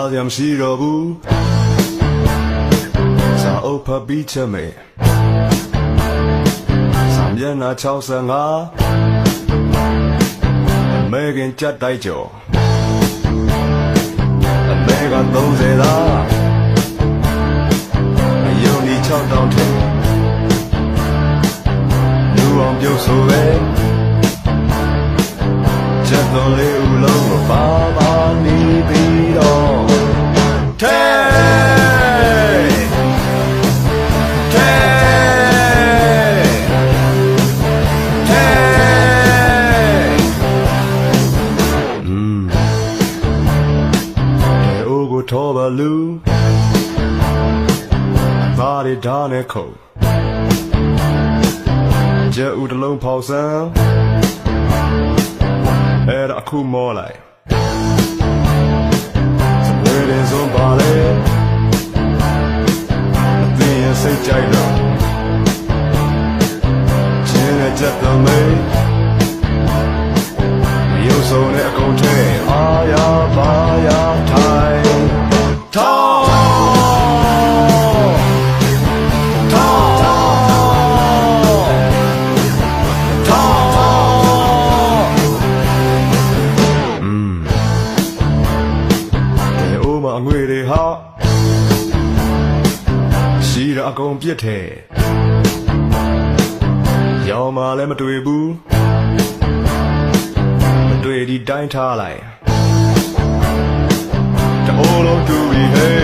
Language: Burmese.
စားရမရှိတော့ဘူးစာအုပ်ဖတ်ပြီးချက်မယ်စာမျက်နှာ65အမေခင်ကြက်တိုက်ကျော်အမေက30လားအယုံဒီ6တောင်းထဲလူအောင်ပြုတ်ဆိုပဲချက်တော်လေးဦးလုံးကိုပါ လူဘာရီဒါနဲ့ခုံကျဲဦးတလုံးဖောက်ဆန်းအဲ့ဒါအခုမောလိုက် ဟာရှိတာအကုန်ပြစ်ထဲရောင်မလည်းမတွေ့ဘူးတွေ့ဒီတိုင်းထားလိုက်တအိုးလုံးတူပြီးဟဲ